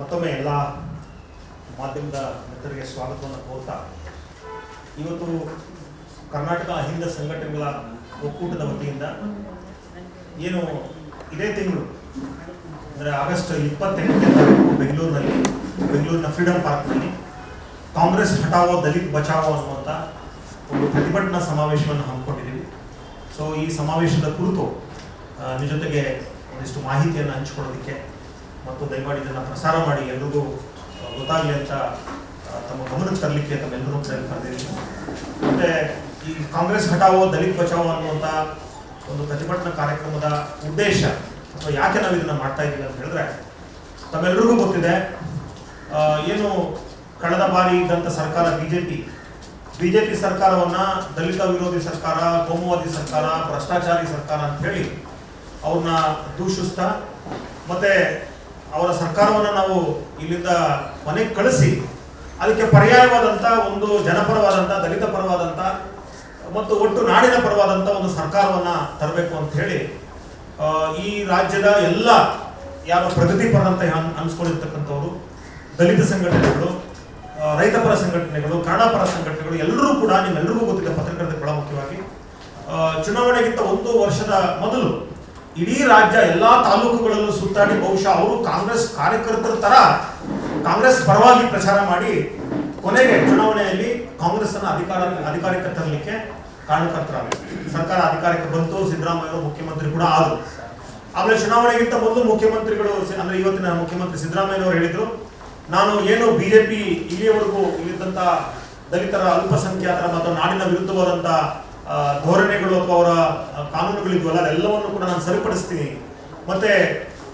ಮತ್ತೊಮ್ಮೆ ಎಲ್ಲ ಮಾಧ್ಯಮದ ಮಿತ್ರರಿಗೆ ಸ್ವಾಗತವನ್ನು ಕೋರ್ತಾ, ಇವತ್ತು ಕರ್ನಾಟಕ ಅಹಿಂದ ಸಂಘಟನೆಗಳ ಒಕ್ಕೂಟದ ವತಿಯಿಂದ ಏನು ಇದೇ ತಿಂಗಳು, ಅಂದರೆ ಆಗಸ್ಟ್ ಇಪ್ಪತ್ತೆಂಟನೇ ತಾರೀಕು ಬೆಂಗಳೂರಿನಲ್ಲಿ, ಬೆಂಗಳೂರಿನ ಫ್ರೀಡಮ್ ಪಾರ್ಕ್ನಲ್ಲಿ ಕಾಂಗ್ರೆಸ್ ಹಟಾವೋ ದಲಿತ್ ಬಚಾವೋ ಅನ್ನುವಂಥ ಒಂದು ಪ್ರತಿಭಟನಾ ಸಮಾವೇಶವನ್ನು ಹಮ್ಮಿಕೊಂಡಿದ್ದೀವಿ. ಸೊ ಈ ಸಮಾವೇಶದ ಕುರಿತು ನಿಮ್ಮ ಜೊತೆಗೆ ಒಂದಿಷ್ಟು ಮಾಹಿತಿಯನ್ನು ಹಂಚಿಕೊಳ್ಳೋದಕ್ಕೆ ಮತ್ತು ದಯಮಾಡಿ ಇದನ್ನು ಪ್ರಸಾರ ಮಾಡಿ ಎಲ್ರಿಗೂ ಗೊತ್ತಾಗಲಿ ಅಂತ ತಮ್ಮ ಗಮನಕ್ಕೆ ತರಲಿಕ್ಕೆ ತಮ್ಮೆಲ್ಲರೂ ಕರೆದಿದ್ದೀನಿ. ಮತ್ತು ಈ ಕಾಂಗ್ರೆಸ್ ಹಟಾವೋ ದಲಿತ್ ಬಚಾವೋ ಅನ್ನುವಂಥ ಒಂದು ಪ್ರತಿಭಟನಾ ಕಾರ್ಯಕ್ರಮದ ಉದ್ದೇಶ ಅಥವಾ ಯಾಕೆ ನಾವು ಇದನ್ನು ಮಾಡ್ತಾ ಇದ್ದೀವಿ ಅಂತ ಹೇಳಿದ್ರೆ ತಮ್ಮೆಲ್ಲರಿಗೂ ಗೊತ್ತಿದೆ ಏನು ಕಳೆದ ಬಾರಿ ಇದ್ದಂಥ ಸರ್ಕಾರ ಬಿಜೆಪಿ. ಬಿಜೆಪಿ ಸರ್ಕಾರವನ್ನು ದಲಿತ ವಿರೋಧಿ ಸರ್ಕಾರ, ಕೋಮುವಾದಿ ಸರ್ಕಾರ, ಭ್ರಷ್ಟಾಚಾರಿ ಸರ್ಕಾರ ಅಂತ ಹೇಳಿ ಅವ್ರನ್ನ ದೂಷಿಸ್ತಾ, ಮತ್ತೆ ಅವರ ಸರ್ಕಾರವನ್ನು ನಾವು ಇಲ್ಲಿಂದ ಮನೆಗೆ ಕಳಿಸಿ, ಅದಕ್ಕೆ ಪರ್ಯಾಯವಾದಂಥ ಒಂದು ಜನಪರವಾದಂಥ ದಲಿತ ಪರವಾದಂಥ ಮತ್ತು ಒಟ್ಟು ನಾಡಿನ ಪರವಾದಂಥ ಒಂದು ಸರ್ಕಾರವನ್ನು ತರಬೇಕು ಅಂತ ಹೇಳಿ ಈ ರಾಜ್ಯದ ಎಲ್ಲ ಯಾರು ಪ್ರಗತಿಪರ ಅಂತ ಅನ್ಸ್ಕೊಂಡಿರ್ತಕ್ಕಂಥವ್ರು ದಲಿತ ಸಂಘಟನೆಗಳು ರೈತಪರ ಸಂಘಟನೆಗಳು ಕನ್ನಡಪರ ಸಂಘಟನೆಗಳು ಎಲ್ಲರೂ ಕೂಡ ನಿಮ್ಮೆಲ್ಲರಿಗೂ ಗೊತ್ತಿದೆ ಪತ್ರಕರ್ತರು ಬಹಳ ಮುಖ್ಯವಾಗಿ ಚುನಾವಣೆಗಿಂತ ಒಂದು ವರ್ಷದ ಮೊದಲು ಇಡೀ ರಾಜ್ಯ ಎಲ್ಲಾ ತಾಲೂಕುಗಳಲ್ಲೂ ಸುತ್ತಾಡಿ ಬಹುಶಃ ಅವರು ಕಾಂಗ್ರೆಸ್ ಕಾರ್ಯಕರ್ತರ ತರ ಕಾಂಗ್ರೆಸ್ ಪರವಾಗಿ ಪ್ರಚಾರ ಮಾಡಿ ಕೊನೆಗೆ ಚುನಾವಣೆಯಲ್ಲಿ ಕಾಂಗ್ರೆಸ್ ಅನ್ನ ಅಧಿಕಾರ ಅಧಿಕಾರಕ್ಕೆ ತರಲಿಕ್ಕೆ ಕಾರಣಕರ್ತರಾಗಬೇಕು ಸರ್ಕಾರ ಅಧಿಕಾರಕ್ಕೆ ಬಂತು ಸಿದ್ದರಾಮಯ್ಯ ಮುಖ್ಯಮಂತ್ರಿ ಕೂಡ ಆದರು. ಆಮೇಲೆ ಚುನಾವಣೆಗಿಂತ ಮೊದಲು ಮುಖ್ಯಮಂತ್ರಿಗಳು ಅಂದ್ರೆ ಇವತ್ತಿನ ಮುಖ್ಯಮಂತ್ರಿ ಸಿದ್ದರಾಮಯ್ಯ ಅವರು ಹೇಳಿದ್ರು ನಾನು ಏನು ಬಿಜೆಪಿ ಇಲ್ಲಿಯವರೆಗೂ ಇಲ್ಲಿದ್ದಂತ ದಲಿತರ ಅಲ್ಪಸಂಖ್ಯಾತರ ಮತ್ತು ನಾಡಿನ ವಿರುದ್ಧವಾದಂತ ಆ, ಧೋರಣೆಗಳು ಅಥವಾ ಅವರ ಕಾನೂನುಗಳಿದ್ವಲ್ಲ, ಅದೆಲ್ಲವನ್ನು ಕೂಡ ನಾನು ಸರಿಪಡಿಸ್ತೀನಿ. ಮತ್ತೆ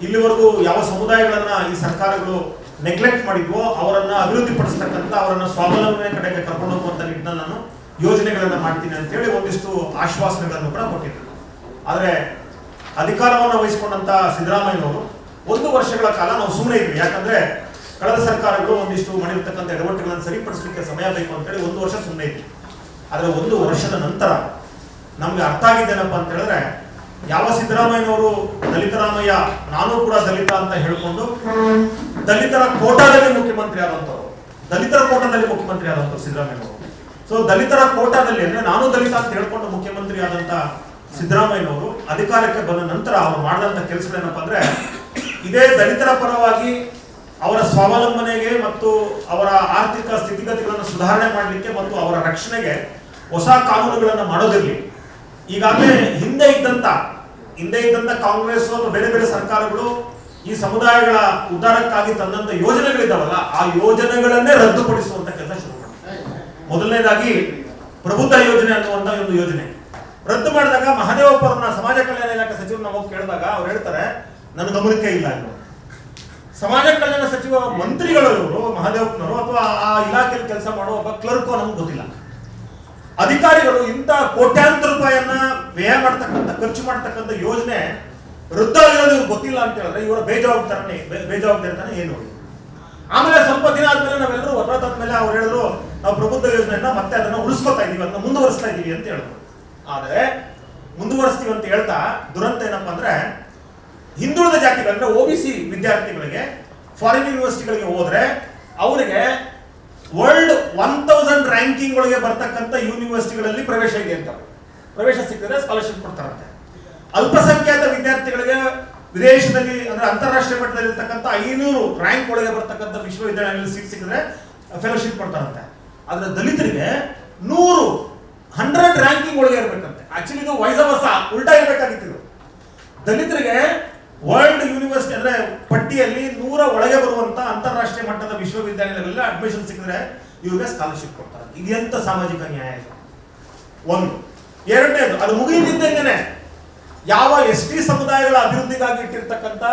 ಇಲ್ಲಿವರೆಗೂ ಯಾವ ಸಮುದಾಯಗಳನ್ನ ಈ ಸರ್ಕಾರಗಳು ನೆಗ್ಲೆಕ್ಟ್ ಮಾಡಿದ್ವೋ, ಅವರನ್ನ ಅಭಿವೃದ್ಧಿ ಪಡಿಸ್ತಕ್ಕಂಥ ಅವರನ್ನ ಸ್ವಾವಲಂಬನೆ ಕಡೆಗೆ ಕರ್ಕೊಂಡು ಹೋಗುವಂತ ನಿಟ್ಟಿನಲ್ಲಿ ನಾನು ಯೋಜನೆಗಳನ್ನ ಮಾಡ್ತೀನಿ ಅಂತ ಹೇಳಿ ಒಂದಿಷ್ಟು ಆಶ್ವಾಸನೆಗಳನ್ನು ಕೂಡ ಕೊಟ್ಟಿದ್ದರು ಆದರೆ ಅಧಿಕಾರವನ್ನು ವಹಿಸಿಕೊಂಡಂತ ಸಿದ್ದರಾಮಯ್ಯನವರು ಒಂದು ವರ್ಷಗಳ ಕಾಲ ನಾವು ಸುಮ್ಮನೆ ಇದ್ವಿ. ಯಾಕಂದ್ರೆ ಕಳೆದ ಸರ್ಕಾರಗಳು ಒಂದಿಷ್ಟು ಮಾಡಿರ್ತಕ್ಕಂಥ ಎಡವಟ್ಟುಗಳನ್ನು ಸರಿಪಡಿಸಲಿಕ್ಕೆ ಸಮಯ ಬೇಕು ಅಂತೇಳಿ ಒಂದು ವರ್ಷ ಸುಮ್ಮನೆ ಇದ್ವಿ. ಆದ್ರೆ ಒಂದು ವರ್ಷದ ನಂತರ ನಮ್ಗೆ ಅರ್ಥ ಆಗಿದ್ದೇನಪ್ಪ ಅಂತ ಹೇಳಿದ್ರೆ, ಯಾವ ಸಿದ್ದರಾಮಯ್ಯನವರು ದಲಿತರಾಮಯ್ಯ ನಾನು ಕೂಡ ದಲಿತ ಅಂತ ಹೇಳ್ಕೊಂಡು ದಲಿತರ ಕೋಟಾದಲ್ಲಿ ಮುಖ್ಯಮಂತ್ರಿ ಆದಂಥವ್ರು, ದಲಿತರ ಕೋಟಾದಲ್ಲಿ ಮುಖ್ಯಮಂತ್ರಿ ಆದಂಥವ್ರು ಸಿದ್ದರಾಮಯ್ಯನವರು. ಸೊ ದಲಿತರ ಕೋಟಾದಲ್ಲಿ ಅಂದ್ರೆ ನಾನು ದಲಿತ ಅಂತ ಹೇಳ್ಕೊಂಡು ಮುಖ್ಯಮಂತ್ರಿ ಆದಂತ ಸಿದ್ದರಾಮಯ್ಯನವರು ಅಧಿಕಾರಕ್ಕೆ ಬಂದ ನಂತರ ಅವರು ಮಾಡಿದಂತ ಕೆಲಸಗಳೇನಪ್ಪ ಅಂದ್ರೆ, ಇದೇ ದಲಿತರ ಪರವಾಗಿ ಅವರ ಸ್ವಾವಲಂಬನೆಗೆ ಮತ್ತು ಅವರ ಆರ್ಥಿಕ ಸ್ಥಿತಿಗತಿಗಳನ್ನು ಸುಧಾರಣೆ ಮಾಡಲಿಕ್ಕೆ ಮತ್ತು ಅವರ ರಕ್ಷಣೆಗೆ ಹೊಸ ಕಾನೂನುಗಳನ್ನು ಮಾಡೋದಿರಲಿ. ಈಗಾಗಲೇ ಹಿಂದೆ ಇದ್ದಂತ ಹಿಂದೆ ಇದ್ದಂತ ಕಾಂಗ್ರೆಸ್ ಅಥವಾ ಬೇರೆ ಬೇರೆ ಸರ್ಕಾರಗಳು ಈ ಸಮುದಾಯಗಳ ಉದ್ಧಾರಕ್ಕಾಗಿ ತಂದಂತ ಯೋಜನೆಗಳಿದ್ದಾವಲ್ಲ, ಆ ಯೋಜನೆಗಳನ್ನೇ ರದ್ದುಪಡಿಸುವಂತ ಕೆಲಸ ಶುರು ಮಾಡ್ತಾರೆ ಮೊದಲನೇದಾಗಿ ಪ್ರಬುದ್ಧ ಯೋಜನೆ ಅನ್ನುವಂತ ಒಂದು ಯೋಜನೆ. ರದ್ದು ಮಾಡಿದಾಗ ಮಹದೇವಪ್ಪರನ್ನ ಸಮಾಜ ಕಲ್ಯಾಣ ಇಲಾಖೆ ಸಚಿವರು ನಾವು ಹೋಗಿ ಕೇಳಿದಾಗ ಅವ್ರು ಹೇಳ್ತಾರೆ, ನನ್ನ ಗಮನಕ್ಕೆ ಇಲ್ಲ ಇವರು ಸಮಾಜ ಕಲ್ಯಾಣ ಸಚಿವ ಮಂತ್ರಿಗಳು ಇವರು ಮಹದೇವಪ್ಪನವರು ಅಥವಾ ಆ ಇಲಾಖೆಯಲ್ಲಿ ಕೆಲಸ ಮಾಡುವ ಒಬ್ಬ ಕ್ಲರ್ಕೋ ನಮ್ಗೆ ಗೊತ್ತಿಲ್ಲ. ಅಧಿಕಾರಿಗಳು ಇಂಥ ಕೋಟ್ಯಾಂತರ ರೂಪಾಯಿಯನ್ನ ವ್ಯಯ ಮಾಡ್ತಕ್ಕಂಥ, ಖರ್ಚು ಮಾಡ್ತಕ್ಕಂಥ ಯೋಜನೆ ವೃದ್ಧಾಗಿರೋದು ಇವ್ರು ಗೊತ್ತಿಲ್ಲ ಅಂತ ಹೇಳಿದ್ರೆ ಇವರ ಬೇಜವಾಬ್ದಾರನೇ ಬೇಜವಾಬ್ದಾರಿತನ ಏನು ಆಮೇಲೆ ಸ್ವಲ್ಪ ದಿನ ಆದ್ಮೇಲೆ ನಾವೆಲ್ಲರೂ ಹೊರತಾದ್ಮೇಲೆ ಅವ್ರು ಹೇಳಿದ್ರು, ನಾವು ಪ್ರಬುದ್ಧ ಯೋಜನೆಯನ್ನ ಮತ್ತೆ ಅದನ್ನ ಉಳಿಸ್ಕೊತಾ ಇದೀವಿ ಅದನ್ನ ಮುಂದುವರಿಸ್ತಾ ಇದೀವಿ ಅಂತ ಹೇಳಿದ್ರು. ಆದ್ರೆ ಮುಂದುವರಿಸ್ತೀವಿ ಅಂತ ಹೇಳ್ತಾ ದುರಂತ ಏನಪ್ಪಾ ಅಂದ್ರೆ ಹಿಂದುಳಿದ ಜಾತಿಗಳು ಬಿ ಸಿ ವಿದ್ಯಾರ್ಥಿಗಳಿಗೆ, ಫಾರಿನ್ ಯೂನಿವರ್ಸಿಟಿಗಳಿಗೆ ಹೋದ್ರೆ ಅವರಿಗೆ ವರ್ಲ್ಡ್ ಒನ್ ತೌಸಂಡ್ ರ್ಯಾಂಕಿಂಗ್ ಒಳಗೆ ಬರ್ತಕ್ಕಂಥ ಯೂನಿವರ್ಸಿಟಿಗಳಲ್ಲಿ ಪ್ರವೇಶ ಇದೆ ಅಂತ. ಪ್ರವೇಶ ಸಿಕ್ಕಿದ್ರೆ ಸ್ಕಾಲರ್ಶಿಪ್ ಕೊಡ್ತಾರಂತೆ. ಅಲ್ಪಸಂಖ್ಯಾತ ವಿದ್ಯಾರ್ಥಿಗಳಿಗೆ ವಿದೇಶದಲ್ಲಿ ಅಂದ್ರೆ ಅಂತಾರಾಷ್ಟ್ರೀಯ ಮಟ್ಟದಲ್ಲಿ ಇರ್ತಕ್ಕಂಥ ಐನೂರು ರ್ಯಾಂಕ್ ಒಳಗೆ ಬರ್ತಕ್ಕಂಥ ವಿಶ್ವವಿದ್ಯಾಲಯಗಳಲ್ಲಿ ಸೀಟ್ ಸಿಕ್ಕಿದ್ರೆ ಫೆಲೋಶಿಪ್ ಕೊಡ್ತಾರಂತೆ. ಆದ್ರೆ ದಲಿತರಿಗೆ ನೂರು ಹಂಡ್ರೆಡ್ ರ್ಯಾಂಕಿಂಗ್ ಒಳಗೆ ಇರ್ಬೇಕಂತೆ. ಆಕ್ಚುಲಿ ಇದು ವಯಸ್ಸ ಉಲ್ಟಾ ಇರ್ಬೇಕಾಗಿತ್ತು ದಲಿತರಿಗೆ ವರ್ಲ್ಡ್ ಯೂನಿವರ್ಸಿಟಿ ಅಂದ್ರೆ ಪಟ್ಟಿಯಲ್ಲಿ ನೂರ ಒಳಗೆ ಬರುವಂತ ಅಂತಾರಾಷ್ಟ್ರೀಯ ಮಟ್ಟದ ವಿಶ್ವವಿದ್ಯಾಲಯಗಳೆಲ್ಲ ಅಡ್ಮಿಷನ್ ಸಿಕ್ಕಿದ್ರೆ ಇವ್ರಿಗೆ ಸ್ಕಾಲರ್ಶಿಪ್ ಕೊಡ್ತಾರೆ. ಇದೆಂತ ಸಾಮಾಜಿಕ ನ್ಯಾಯ ಇದು? ಒಂದು. ಎರಡನೇದು, ಅದು ಮುಗಿದಿದ್ದೇನೆ ಯಾವ ಎಸ್ ಟಿ ಸಮುದಾಯಗಳ ಅಭಿವೃದ್ಧಿಗಾಗಿ ಇಟ್ಟಿರ್ತಕ್ಕಂಥ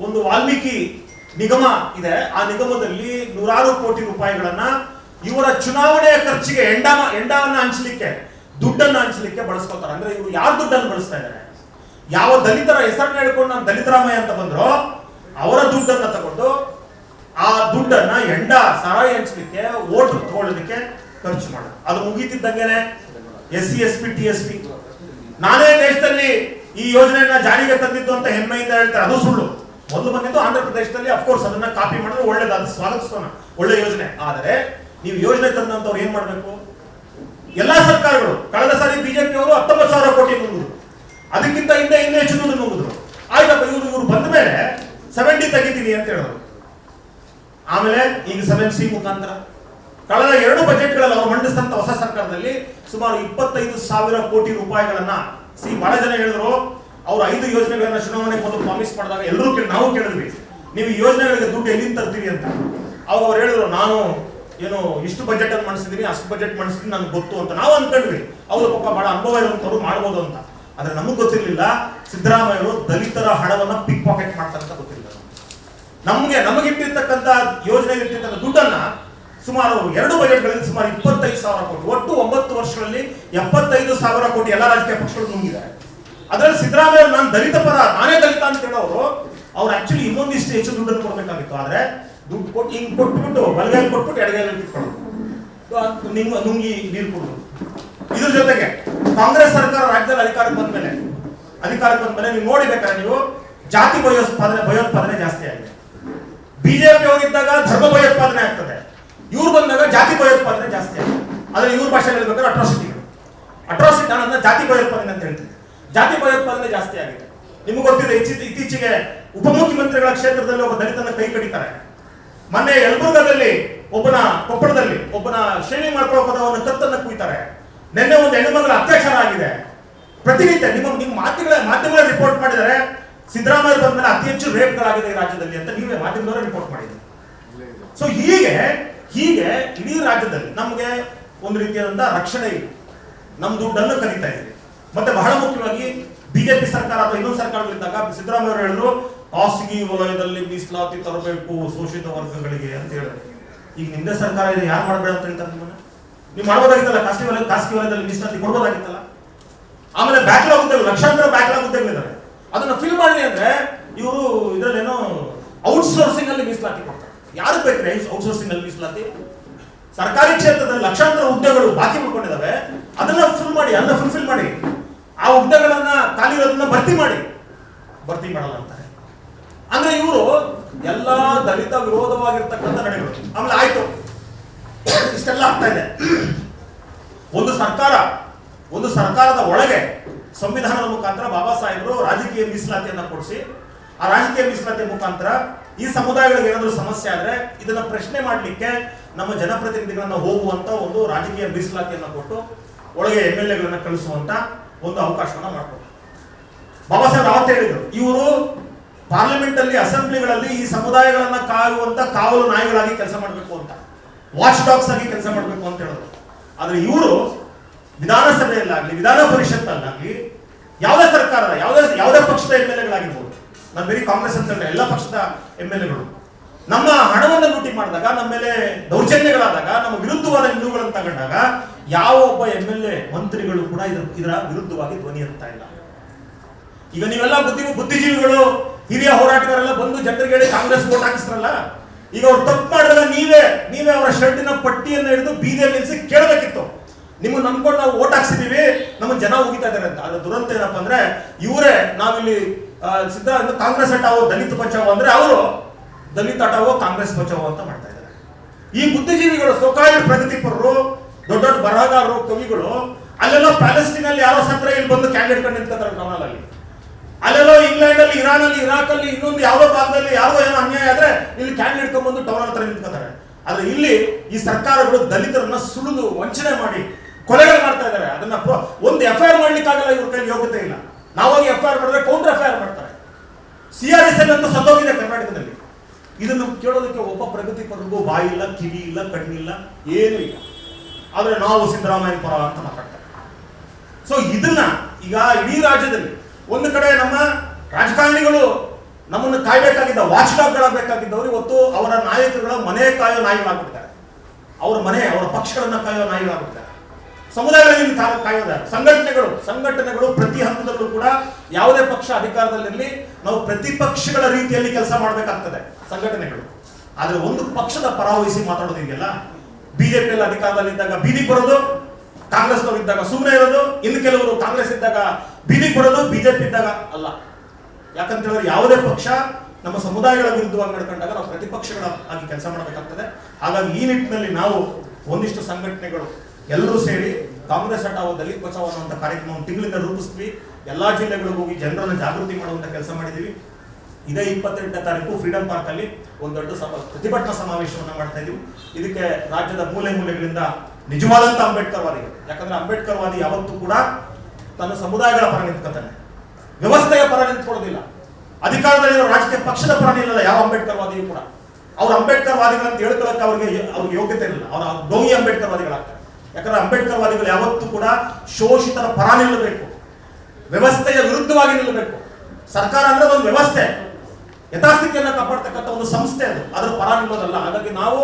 ಒಂದು ವಾಲ್ಮೀಕಿ ನಿಗಮ ಇದೆ. ಆ ನಿಗಮದಲ್ಲಿ ನೂರಾರು ಕೋಟಿ ರೂಪಾಯಿಗಳನ್ನ ಇವರ ಚುನಾವಣೆಯ ಖರ್ಚಿಗೆ ಎಂಡಾಮ, ಎಂಡಾವನ್ನ ಹಂಚಲಿಕ್ಕೆ, ದುಡ್ಡನ್ನ ಹಂಚಲಿಕ್ಕೆ ಬಳಸ್ಕೊತಾರೆ ಅಂದ್ರೆ ಇವರು ಯಾರು ದುಡ್ಡನ್ನು ಬಳಸ್ತಾ ಇದ್ದಾರೆ ಯಾವ ದಲಿತರ ಹೆಸರನ್ನ ಹೇಳ್ಕೊಂಡು ನಾನು ದಲಿತರಾಮಯ್ಯ ಅಂತ ಬಂದ್ರೋ, ಅವರ ದುಡ್ಡನ್ನ ತಗೊಂಡು ಆ ದುಡ್ಡನ್ನ ಎಂಡ ಸಾರಾಯಿ ಹಂಚಲಿಕ್ಕೆ, ಓಟ್ ತಗೊಳ್ಳೋದಕ್ಕೆ ಖರ್ಚು ಮಾಡ. ಅದು ಮುಗೀತಿದ್ದಂಗೆನೆ S C, S P, T S P. ನಾನೇ ದೇಶದಲ್ಲಿ ಈ ಯೋಜನೆಯನ್ನ ಜಾರಿಗೆ ತಂದಿದ್ದು ಅಂತ ಹೆಮ್ಮೆಯಿಂದ ಹೇಳ್ತಾರೆ. ಅದು ಸುಳ್ಳು. ಮೊದಲು ಬಂದಿದ್ದು ಆಂಧ್ರ ಪ್ರದೇಶದಲ್ಲಿ ಅಫ್ಕೋರ್ಸ್ ಅದನ್ನ ಕಾಪಿ ಮಾಡಿದ್ರೆ ಒಳ್ಳೇದು. ಅದು ಸ್ವಾಗತಿಸೋಣ. ಒಳ್ಳೆ ಯೋಜನೆ. ಆದರೆ ನೀವು ಯೋಜನೆ ತಂದಂತವ್ರು ಏನ್ ಮಾಡಬೇಕು? ಎಲ್ಲಾ ಸರ್ಕಾರಗಳು. ಕಳೆದ ಸಾರಿ ಬಿಜೆಪಿ ಅವರು ಹತ್ತೊಂಬತ್ತು ಸಾವಿರ ಕೋಟಿ ನುಂಗಿದ್ರು ಅದಕ್ಕಿಂತ ಹಿಂದೆ ಇನ್ನೂ ಹೆಚ್ಚು ದುಡ್ಡು ನುಂಗಿದ್ರು ಆಯ್ತಪ್ಪ, ಇವರು ಇವರು ಬಂದ ಮೇಲೆ ಸೆವೆಂಟಿ ತೆಗಿತೀನಿ ಅಂತ ಹೇಳಿದ್ರು. ಆಮೇಲೆ ಈಗ ಸೆವೆನ್ ಸಿ ಮುಖಾಂತರ. ಕಳೆದ ಎರಡು ಬಜೆಟ್ಗಳಲ್ಲಿ ಅವರು ಮಂಡಿಸಿದಂತ ಹೊಸ ಸರ್ಕಾರದಲ್ಲಿ ಸುಮಾರು ಇಪ್ಪತ್ತೈದು ಸಾವಿರ ಕೋಟಿ ರೂಪಾಯಿಗಳನ್ನ ಸಿ ಬಹಳ ಜನ ಹೇಳಿದ್ರು. ಅವ್ರು ಐದು ಯೋಜನೆಗಳನ್ನ ಚುನಾವಣೆಗೆ ಮೊದಲು ಪ್ರಾಮಿಸ್ ಮಾಡಿದಾಗ ಎಲ್ಲರೂ ಕೇಳಿ ನಾವು ಕೇಳಿದ್ವಿ. ನೀವು ಯೋಜನೆಗಳಿಗೆ ದುಡ್ಡು ಎಲ್ಲಿಂದ ತರ್ತೀರಿ ಅಂತ. ಅವಾಗ ಅವ್ರು ಹೇಳಿದ್ರು, ನಾನು ಏನು ಇಷ್ಟು ಬಜೆಟ್ ಅನ್ನು ಮಾಡಿಸಿದೀನಿ, ಅಷ್ಟು ಬಜೆಟ್ ಮಾಡಿಸಿದೀನಿ, ನನಗೆ ಗೊತ್ತು ಅಂತ. ನಾವು ಅನ್ಕೊಂಡ್ವಿ. ಅವ್ರು ಪಾಪ, ಬಹಳ ಅನುಭವ ಇರುವಂತವ್ರು ಮಾಡ್ಬೋದು ಅಂತ. ಆದ್ರೆ ನಮಗ್ ಗೊತ್ತಿರ್ಲಿಲ್ಲ ಸಿದ್ದರಾಮಯ್ಯರು ದಲಿತರ ಹಣವನ್ನ ಪಿಕ್ ಪಾಕೆಟ್ ಮಾಡ್ತಾರಂತ ಗೊತ್ತಿಲ್ಲ ನಮಗೆ. ನಮಗಿಟ್ಟಿರ್ತಕ್ಕಂಥ ಯೋಜನೆ ಇಟ್ಟಿರ್ತಕ್ಕಂಥ ದುಡ್ಡನ್ನ ಸುಮಾರು ಎರಡು ಬಜೆಟ್ಗಳಲ್ಲಿ ಸುಮಾರು ಇಪ್ಪತ್ತೈದು ಸಾವಿರ ಕೋಟಿ, ಒಟ್ಟು ಒಂಬತ್ತು ವರ್ಷಗಳಲ್ಲಿ ಎಪ್ಪತ್ತೈದು ಸಾವಿರ ಕೋಟಿ ಎಲ್ಲ ರಾಜಕೀಯ ಪಕ್ಷಗಳು ನುಂಗಿದ್ದಾರೆ ಅದರಲ್ಲಿ ಸಿದ್ದರಾಮಯ್ಯ ನಾನು ದಲಿತ ಪರ, ನಾನೇ ದಲಿತ ಅಂತ ಹೇಳೋರು, ಅವ್ರು ಆಕ್ಚುಲಿ ಇನ್ನೊಂದಿಷ್ಟು ಹೆಚ್ಚು ದುಡ್ಡನ್ನು ಕೊಡಬೇಕಾಗಿತ್ತು. ಆದ್ರೆ ದುಡ್ಡು ಕೊಟ್ಟು ಹಿಂಗ್ ಕೊಟ್ಬಿಟ್ಟು, ಬಲಗೈಲಿ ಕೊಟ್ಬಿಟ್ಟು ಎಡಗೈಲಿ ಇಟ್ಕೊಳ್ಳೋದು ನುಂಗಿ ನೀರು ಕುಡಿದು. ಇದ್ರ ಜೊತೆಗೆ ಕಾಂಗ್ರೆಸ್ ಸರ್ಕಾರ ರಾಜ್ಯದಲ್ಲಿ ಅಧಿಕಾರಕ್ಕೆ ಬಂದ್ಮೇಲೆ ಅಧಿಕಾರಕ್ಕೆ ಬಂದ್ಮೇಲೆ ನೀವು ನೋಡಿಬೇಕಾದ್ರೆ ನೀವು ಜಾತಿ ಭಯೋತ್ಪಾದನೆ ಭಯೋತ್ಪಾದನೆ ಜಾಸ್ತಿ ಆಗಿದೆ. ಬಿಜೆಪಿ ಅವರಿದ್ದಾಗ ಧರ್ಮ ಭಯೋತ್ಪಾದನೆ ಆಗ್ತದೆ. ಇವ್ರು ಬಂದಾಗ ಜಾತಿ ಭಯೋತ್ಪಾದನೆ ಜಾಸ್ತಿ ಆಗಿದೆ. ಆದ್ರೆ ಇವ್ರ ಭಾಷೆ ಹೇಳ್ಬೇಕಾದ್ರೆ ಅಟ್ರಾಸಿಟಿಗಳು ಅಟ್ರಾಸಿಟಿ ನಾನು ಜಾತಿ ಭಯೋತ್ಪಾದನೆ ಅಂತ ಹೇಳ್ತೀನಿ. ಜಾತಿ ಭಯೋತ್ಪಾದನೆ ಜಾಸ್ತಿ ಆಗಿದೆ. ನಿಮ್ಗೆ ಗೊತ್ತಿದೆ, ಇತ್ತೀಚೆ- ಇತ್ತೀಚೆಗೆ ಉಪಮುಖ್ಯಮಂತ್ರಿಗಳ ಕ್ಷೇತ್ರದಲ್ಲಿ ಒಬ್ಬ ದಲಿತನ ಕೈ ಕಡಿತಾರೆ. ಮೊನ್ನೆ ಯಲಬುರ್ಗದಲ್ಲಿ ಒಬ್ಬನ ಕೊಪ್ಪಳದಲ್ಲಿ ಒಬ್ಬನ ಶ್ರೇಣಿ ಮಾಡ್ಕೊಳ್ಳೋ ಕತ್ತನ್ನು ಕತ್ತನ್ನ ಕುಯ್ತಾರೆ. ನಿನ್ನೆ ಒಂದು ಹೆಣ್ಣು ಮಗಳ ಅತ್ಯಾಚಾರ ಆಗಿದೆ ಪ್ರತಿನಿತ್ಯ ನಿಮ್ಮ ನಿಮ್ಮ ಮಾಧ್ಯಮಗಳ ಮಾಧ್ಯಮಗಳ ರಿಪೋರ್ಟ್ ಮಾಡಿದರೆ ಸಿದ್ದರಾಮಯ್ಯ ಬಂದ ಮೇಲೆ ಅತಿ ಹೆಚ್ಚು ರೇಪ್ಗಳಾಗಿದೆ ಈ ರಾಜ್ಯದಲ್ಲಿ ಅಂತ ನೀವೇ ಮಾಧ್ಯಮದವರು ರಿಪೋರ್ಟ್ ಮಾಡಿದ್ರು ಸೊ ಹೀಗೆ ಹೀಗೆ ಇಡೀ ರಾಜ್ಯದಲ್ಲಿ ನಮಗೆ ಒಂದು ರೀತಿಯಾದಂಥ ರಕ್ಷಣೆ ಇಲ್ಲ ನಮ್ಮ ದುಡ್ಡನ್ನು ಕಲಿತಾ ಇದೆ. ಮತ್ತೆ ಬಹಳ ಮುಖ್ಯವಾಗಿ ಬಿಜೆಪಿ ಸರ್ಕಾರ ಅಥವಾ ಇನ್ನೊಂದು ಸರ್ಕಾರಗಳಿದ್ದಾಗ ಸಿದ್ದರಾಮಯ್ಯ ಅವರು ಹೇಳಿದ್ರು, ಖಾಸಗಿ ವಲಯದಲ್ಲಿ ಮೀಸಲಾತಿ ತರಬೇಕು, ಶೋಷಿತ ವರ್ಗಗಳಿಗೆ ಅಂತ ಹೇಳಿದ್ರು. ಈಗ ನಿಂದೆ ಸರ್ಕಾರ ಇದೆ, ಯಾರು ಮಾಡಬೇಡ ಅಂತ ಹೇಳ್ತಾರೆ ನಿಮ್ಮನ್ನ? ನೀವು ಮಾಡ್ಬೋದಾಗಿತ್ತಲ್ಲ, ಖಾಸಗಿ ವಲಯ ಖಾಸಗಿ ವಲಯದಲ್ಲಿ ಮೀಸಲಾತಿ ಕೊಡ್ಬೋದಾಗಿತ್ತಲ್ಲ? ಆಮೇಲೆ ಬ್ಯಾಕ್ಲಾಗ್ ಉದ್ಯೋಗ ಲಕ್ಷಾಂತರ ಬ್ಯಾಕ್ಲಾಗ್ ಹುದ್ದೆಗಳಿದ್ದಾರೆ ಅದನ್ನ ಫಿಲ್ ಮಾಡಿ ಅಂದ್ರೆ ಇವರು ಇದರಲ್ಲೇನೋ ಔಟ್ಸೋರ್ಸಿಂಗ್ ಅಲ್ಲಿ ಮೀಸಲಾತಿ ಕೊಡ್ತಾರೆ. ಯಾರು ಬೇಕ್ರಿ ಔಟ್ಸೋರ್ಸಿಂಗ್ ಅಲ್ಲಿ ಮೀಸಲಾತಿ? ಸರ್ಕಾರಿ ಕ್ಷೇತ್ರದಲ್ಲಿ ಲಕ್ಷಾಂತರ ಹುದ್ದೆಗಳು ಬಾಕಿ ಮಾಡ್ಕೊಂಡಿದ್ದಾವೆ ಅದನ್ನ ಫಿಲ್ ಮಾಡಿ, ಅದನ್ನ ಫುಲ್ಫಿಲ್ ಮಾಡಿ. ಆ ಹುದ್ದೆಗಳನ್ನ ಖಾಲಿ ಇರೋದನ್ನ ಭರ್ತಿ ಮಾಡಿ. ಭರ್ತಿ ಮಾಡಲ್ಲ ಅಂತಾರೆ ಅಂದ್ರೆ ಇವರು ಎಲ್ಲಾ ದಲಿತ ವಿರೋಧವಾಗಿರ್ತಕ್ಕಂಥ ನಡೆಗಳು. ಆಮೇಲೆ ಆಯ್ತು. ಇಷ್ಟೆಲ್ಲ ಆಗ್ತಾ ಇದೆ. ಒಂದು ಸರ್ಕಾರ, ಒಂದು ಸರ್ಕಾರದ ಒಳಗೆ ಸಂವಿಧಾನದ ಮುಖಾಂತರ ಬಾಬಾ ಸಾಹೇಬರು ರಾಜಕೀಯ ಮೀಸಲಾತಿಯನ್ನು ಕೊಡಿಸಿ, ಆ ರಾಜಕೀಯ ಮೀಸಲಾತಿಯ ಮುಖಾಂತರ ಈ ಸಮುದಾಯಗಳಿಗೆ ಏನಾದರೂ ಸಮಸ್ಯೆ ಆದರೆ ಇದನ್ನ ಪ್ರಶ್ನೆ ಮಾಡಲಿಕ್ಕೆ ನಮ್ಮ ಜನಪ್ರತಿನಿಧಿಗಳನ್ನ ಹೋಗುವಂತ ಒಂದು ರಾಜಕೀಯ ಮೀಸಲಾತಿಯನ್ನು ಕೊಟ್ಟು ಒಳಗೆ ಎಂ ಎಲ್ ಎಗಳನ್ನು ಕಳಿಸುವಂತ ಒಂದು ಅವಕಾಶವನ್ನ ಮಾಡಿಕೊಟ್ರು. ಬಾಬಾ ಸಾಹೇಬ್ ಅವತ್ತು ಹೇಳಿದರು, ಇವರು ಪಾರ್ಲಿಮೆಂಟ್ ಅಲ್ಲಿ ಅಸೆಂಬ್ಲಿಗಳಲ್ಲಿ ಈ ಸಮುದಾಯಗಳನ್ನ ಕಾಯುವಂತ ಕಾವಲು ನಾಯಿಗಳಾಗಿ ಕೆಲಸ ಮಾಡಬೇಕು ಅಂತ. ವಾಚ್ ಡಾಗ್ಸ್ ಆಗಿ ಕೆಲಸ ಮಾಡಬೇಕು ಅಂತ ಹೇಳಿದ್ರು ಆದ್ರೆ ಇವರು ವಿಧಾನಸಭೆಯಲ್ಲಾಗ್ಲಿ ವಿಧಾನ ಪರಿಷತ್ತಲ್ಲಾಗ್ಲಿ ಯಾವುದೇ ಸರ್ಕಾರ, ಯಾವುದೇ ಯಾವುದೇ ಪಕ್ಷದ ಎಂ ಎಲ್ ಎಗಳಾಗಿರ್ಬೋದು, ನಾನು ಬೇರೆ ಕಾಂಗ್ರೆಸ್ ಅಂತ ಹೇಳಿದ್ರೆ ಎಲ್ಲ ಪಕ್ಷದ ಎಂ ಎಲ್ ಎಗಳು, ನಮ್ಮ ಹಣವನ್ನು ಲೂಟಿ ಮಾಡಿದಾಗ, ನಮ್ಮ ಮೇಲೆ ದೌರ್ಜನ್ಯಗಳಾದಾಗ, ನಮ್ಮ ವಿರುದ್ಧವಾದ ನಿಲುವುಗಳನ್ನು ತಗೊಂಡಾಗ, ಯಾವ ಒಬ್ಬ ಎಂ ಎಲ್ ಎ ಮಂತ್ರಿಗಳು ಕೂಡ ಇದರ ಇದರ ವಿರುದ್ಧವಾಗಿ ಧ್ವನಿ ಎತ್ತಾ ಇಲ್ಲ. ಈಗ ನೀವೆಲ್ಲ ಬುದ್ಧಿ, ಬುದ್ಧಿಜೀವಿಗಳು, ಹಿರಿಯ ಹೋರಾಟಗಾರೆಲ್ಲ ಬಂದು ಜನರಿಗೆ ಹೇಳಿ ಕಾಂಗ್ರೆಸ್ ವೋಟ್ ಹಾಕಿಸ್ರಲ್ಲ? ಈಗ ಅವ್ರು ತಪ್ಪು ಮಾಡಿದಾಗ ನೀವೇ ನೀವೇ ಅವರ ಶರ್ಟಿನ ಪಟ್ಟಿಯನ್ನು ಹಿಡಿದು ಬೀದಿಯಲ್ಲಿ ನಿಲ್ಲಿಸಿ ಕೇಳಬೇಕಿತ್ತು. ನಿಮ್ಮ ನಂಬ್ಕೊಂಡು ನಾವು ಓಟ್ ಹಾಕ್ಸಿದೀವಿ ನಮ್ಮ ಜನ ಹೋಗಿತಾ ಇದಾರೆ ಅಂತ. ಅದ್ರ ದುರಂತ ಏನಪ್ಪ ಅಂದ್ರೆ, ಇವರೇ, ನಾವಿಲ್ಲಿ ಸಿದ್ಧ ಕಾಂಗ್ರೆಸ್ ಅಟಾವೋ ದಲಿತ ಬಚಾವೋ ಅಂದ್ರೆ ಅವರು. ದಲಿತ ಅಟಾವೋ ಕಾಂಗ್ರೆಸ್ ಬಚಾವೋ ಅಂತ ಮಾಡ್ತಾ ಇದ್ದಾರೆ. ಈ ಬುದ್ಧಿಜೀವಿಗಳು ಸೋಕಾಯಿ ಪ್ರಗತಿಪರರು, ದೊಡ್ಡ ದೊಡ್ಡ ಬರಹಗಾರರು, ಕವಿಗಳು, ಅಲ್ಲೆಲ್ಲ ಪ್ಯಾಲೆಸ್ಟೀನಲ್ಲಿ ಯಾರೋ ಸತ್ರ ಇಲ್ಲಿ ಬಂದು ಕ್ಯಾಂಡಿಡೇಟ್ ಕಂಡು ನಿಂತ್ಕೊತಾರೆ ಟೌನಲ್ಲಿ ಅಲ್ಲೆಲ್ಲೋ ಇಂಗ್ಲೆಂಡ್ ಅಲ್ಲಿ ಇರಾನ್ ಅಲ್ಲಿ ಇರಾಕ್ ಅಲ್ಲಿ ಇನ್ನೊಂದು ಯಾವ ಭಾಗದಲ್ಲಿ ಯಾವುದೋ ಏನೋ ಅನ್ಯಾಯ ಆದ್ರೆ ಇಲ್ಲಿ ಕ್ಯಾಂಡ್ ಹಿಡ್ಕೊಂಡ್ಬಂದು ಬಂದು ಟೌನ್ ಹತ್ರ ನಿಂತ್ಕೊತಾರೆ. ಆದ್ರೆ ಇಲ್ಲಿ ಈ ಸರ್ಕಾರಗಳು ದಲಿತರನ್ನ ಸುಳಿದು ವಂಚನೆ ಮಾಡಿ ಕೊಲೆಗಳು ಮಾಡ್ತಾ ಇದ್ದಾರೆ ಅದನ್ನ ಒಂದು ಎಫ್ ಐ ಆರ್ ಮಾಡ್ಲಿಕ್ಕಾಗಲ್ಲ ಇವ್ರ ಕೈಲಿ ಯೋಗ್ಯತೆ ಇಲ್ಲ. ನಾವಾಗಿ ಎಫ್ ಐ ಆರ್ ಮಾಡಿದ್ರೆ ಕೌಂಟರ್ ಎಫ್ ಐ ಆರ್ ಮಾಡ್ತಾರೆ. ಸಿ ಆರ್ ಎಸ್ ಎಲ್ ಅಂತೂ ಸತ್ತೋಗಿದೆ ಕರ್ನಾಟಕದಲ್ಲಿ. ಇದನ್ನು ಕೇಳೋದಕ್ಕೆ ಒಬ್ಬ ಪ್ರಗತಿಪರರಿಗೂ ಬಾಯಿ ಇಲ್ಲ, ಕಿವಿ ಇಲ್ಲ, ಕಣ್ಣಿಲ್ಲ, ಏನೂ ಇಲ್ಲ. ಆದ್ರೆ ನಾವು ಸಿದ್ದರಾಮಯ್ಯ ಪರ ಅಂತ ಮಾತಾಡ್ತಾರೆ. ಸೊ ಇದನ್ನ ಈಗ ಇಡೀ ರಾಜ್ಯದಲ್ಲಿ ಒಂದು ಕಡೆ ನಮ್ಮ ರಾಜಕಾರಣಿಗಳು ನಮ್ಮನ್ನು ಕಾಯ್ಬೇಕಾಗಿದ್ದ ವಾಚ್ ಡಾಗ್ಗಳಾಗಬೇಕಾಗಿದ್ದವರು ಇವತ್ತು ಅವರ ನಾಯಕರುಗಳ ಮನೆ ಕಾಯೋ ನಾಯಿಗಳಾಗ್ಬಿಡ್ತಾರೆ ಅವರ ಮನೆ, ಅವರ ಪಕ್ಷಗಳನ್ನ ಕಾಯೋ ನಾಯಿಗಳಾಗ್ಬಿಡ್ತಾರೆ ಸಮುದಾಯಗಳಲ್ಲಿ ತಾವು ಕಾಯೋದಾರೆ ಸಂಘಟನೆಗಳು ಸಂಘಟನೆಗಳು ಪ್ರತಿ ಹಂತದಲ್ಲೂ ಕೂಡ ಯಾವುದೇ ಪಕ್ಷ ಅಧಿಕಾರದಲ್ಲಿರಲಿ, ನಾವು ಪ್ರತಿಪಕ್ಷಗಳ ರೀತಿಯಲ್ಲಿ ಕೆಲಸ ಮಾಡಬೇಕಾಗ್ತದೆ ಸಂಘಟನೆಗಳು. ಆದರೆ ಒಂದು ಪಕ್ಷದ ಪರಾವಹಿಸಿ ಮಾತಾಡೋದಿದೆಯಲ್ಲ ಬಿಜೆಪಿಯಲ್ಲಿ ಅಧಿಕಾರದಲ್ಲಿದ್ದಾಗ ಬೀದಿಗೆ ಬರೋದು, ಕಾಂಗ್ರೆಸ್ನವರು ಇದ್ದಾಗ ಸುಮ್ಮನೆ ಇರೋದು, ಇನ್ನು ಕೆಲವರು ಕಾಂಗ್ರೆಸ್ ಇದ್ದಾಗ ಬೀದಿಗೆ ಜೆ ಬಿಜೆಪಿ ಇದ್ದಾಗ ಅಲ್ಲ. ಯಾಕಂತ ಹೇಳಿದ್ರೆ ಯಾವುದೇ ಪಕ್ಷ ನಮ್ಮ ಸಮುದಾಯಗಳ ವಿರುದ್ಧವಾಗಿ ನಡ್ಕೊಂಡಾಗ ನಾವು ಪ್ರತಿಪಕ್ಷಗಳ ಆಗಿ ಕೆಲಸ ಮಾಡಬೇಕಾಗ್ತದೆ. ಹಾಗಾಗಿ ಈ ನಿಟ್ಟಿನಲ್ಲಿ ನಾವು ಒಂದಿಷ್ಟು ಸಂಘಟನೆಗಳು ಎಲ್ಲರೂ ಸೇರಿ ಕಾಂಗ್ರೆಸ್ ಹಠಾವು ದಲಿತ ಬಚಾವ್ ಅನ್ನುವಂಥ ಕಾರ್ಯಕ್ರಮವನ್ನು ತಿಂಗಳಿಂದ ರೂಪಿಸ್ತೀವಿ. ಎಲ್ಲಾ ಜಿಲ್ಲೆಗಳಿಗೂ ಹೋಗಿ ಜನರನ್ನು ಜಾಗೃತಿ ಮಾಡುವಂಥ ಕೆಲಸ ಮಾಡಿದ್ದೀವಿ. ಇದೇ ಇಪ್ಪತ್ತೆಂಟನೇ ತಾರೀಕು ಫ್ರೀಡಂ ಪಾರ್ಕ್ ಅಲ್ಲಿ ಒಂದು ದೊಡ್ಡ ಸಮ, ಪ್ರತಿಭಟನಾ ಸಮಾವೇಶವನ್ನು ಮಾಡ್ತಾ ಇದೀವಿ ಇದಕ್ಕೆ ರಾಜ್ಯದ ಮೂಲೆ ಮೂಲೆಗಳಿಂದ ನಿಜವಾದಂತ ಅಂಬೇಡ್ಕರ್ ವಾದಿಗಳು ಯಾಕಂದ್ರೆ ಅಂಬೇಡ್ಕರ್ ವಾದಿ ಯಾವತ್ತೂ ಕೂಡ ತನ್ನ ಸಮುದಾಯಗಳ ಪರ ನಿಂತ್ಕೊತಾನೆ. ವ್ಯವಸ್ಥೆಯ ಪರ ನಿಂತ್ಕೊಳ್ಳೋದಿಲ್ಲ. ಅಧಿಕಾರದಲ್ಲಿರೋ ರಾಜಕೀಯ ಪಕ್ಷದ ಪರ ನಿಲ್ಲಲ್ಲ, ಯಾವ ಅಂಬೇಡ್ಕರ್ ವಾದಿಯೂ ಕೂಡ. ಅವ್ರು ಅಂಬೇಡ್ಕರ್ ವಾದಿಗಳಂತ ಹೇಳ್ಕೊಳಕ್ಕೆ ಅವ್ರಿಗೆ ಅವ್ರಿಗೆ ಯೋಗ್ಯತೆ ಇಲ್ಲ ಅವರ ಡೋಂಗಿ ಅಂಬೇಡ್ಕರ್ ವಾದಿಗಳಾಗ್ತಾರೆ ಯಾಕಂದ್ರೆ ಅಂಬೇಡ್ಕರ್ ವಾದಿಗಳು ಯಾವತ್ತೂ ಕೂಡ ಶೋಷಿತರ ಪರ ನಿಲ್ಲಬೇಕು. ವ್ಯವಸ್ಥೆಯ ವಿರುದ್ಧವಾಗಿ ನಿಲ್ಲಬೇಕು. ಸರ್ಕಾರ ಅಂದ್ರೆ ಒಂದು ವ್ಯವಸ್ಥೆ. ಯಥಾಸ್ಥಿತಿಯನ್ನ ಕಾಪಾಡ್ತಕ್ಕಂಥ ಒಂದು ಸಂಸ್ಥೆ ಅದು. ಅದರ ಪರ ನಿಲ್ಲೋದಲ್ಲ. ಹಾಗಾಗಿ ನಾವು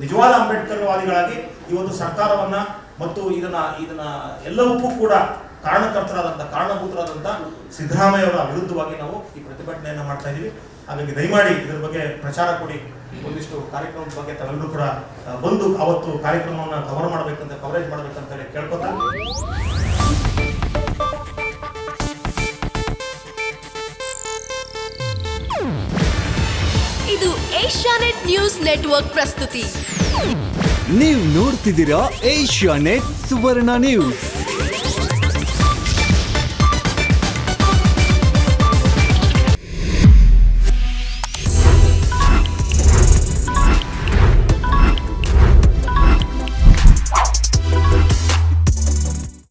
ನಿಜವಾದ ಅಂಬೇಡ್ಕರ್ ವಾದಿಗಳಾಗಿ ಈ ಒಂದು ಸರ್ಕಾರವನ್ನ ಮತ್ತು ಇದನ್ನ ಇದನ್ನ ಎಲ್ಲವಕ್ಕೂ ಕೂಡ ಕಾರಣಕರ್ತರಾದಂಥ ಕಾರಣಭೂತರಾದಂಥ ಸಿದ್ದರಾಮಯ್ಯ ಅವರ ವಿರುದ್ಧವಾಗಿ ನಾವು ಈ ಪ್ರತಿಭಟನೆಯನ್ನು ಮಾಡ್ತಾ ಇದ್ದೀವಿ ಹಾಗಾಗಿ ದಯಮಾಡಿ ಇದರ ಬಗ್ಗೆ ಪ್ರಚಾರ ಕೊಡಿ. ಒಂದಿಷ್ಟು ಕಾರ್ಯಕ್ರಮದ ಬಗ್ಗೆ ತಾವೆಲ್ಲರೂ ಕೂಡ ಬಂದು ಅವತ್ತು ಕಾರ್ಯಕ್ರಮವನ್ನು ಕವರ್ ಮಾಡಬೇಕಂತ ಕವರೇಜ್ ಮಾಡಬೇಕಂತ ಹೇಳಿ ಕೇಳ್ಕೊತಾ ಇದು ಏಷ್ಯಾನೆಟ್ ನ್ಯೂಸ್ ನೆಟ್ವರ್ಕ್ ಪ್ರಸ್ತುತಿ. ನೀವು ನೋಡ್ತಿದ್ದೀರಾ ಏಷ್ಯಾ ನೆಟ್ ಸುವರ್ಣ ನ್ಯೂಸ್.